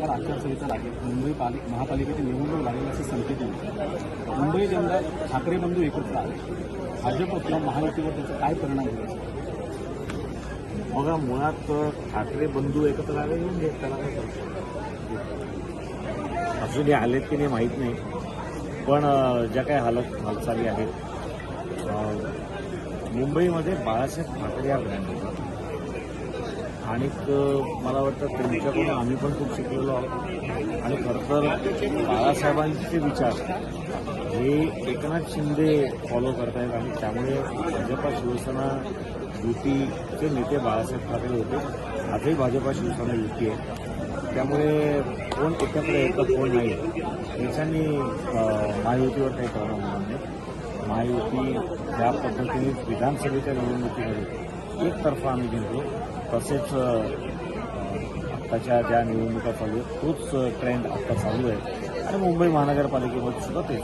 प्रकार आचारसंहिता लागेल. मुंबई पालिक महापालिकेची निवडणूक लागेल असे संकेत मिळतात मुंबई जनता ठाकरे बंधू एकत्र आले. भाजप किंवा महायुतीवर त्याचा काय परिणाम होईल? बघा मुळात ठाकरे बंधू एकत्र आले येऊन घेत त्याला काय अजून हे आलेत की नाही माहीत नाही. पण ज्या काही हालत हालचाली आहेत मुंबईमध्ये बाळासाहेब ठाकरे या ब्रँड होता. आणि मला वाटतं त्यांच्याकडून आम्ही पण खूप शिकलेलो आहोत. आणि खरं तर बाळासाहेबांचे विचार हे एकनाथ शिंदे फॉलो करतायत आणि त्यामुळे भाजपा शिवसेना युतीचे नेते बाळासाहेब ठाकरे होते. आजही भाजपा शिवसेना युती आहे. त्यामुळे कोण एकत्र येतं कोण नाही याच्यानी महायुतीवर काही परिणाम होणार नाही. महायुती ज्या पद्धतीने विधानसभेच्या निवडणुकीमध्ये एकतर्फा आम्ही जिंकलो. तसेच आत्ताच्या ज्या निवडणुका चालू आहेत तोच ट्रेंड आत्ता चालू आहे. आणि मुंबई महानगरपालिकेमध्ये सुद्धा तेच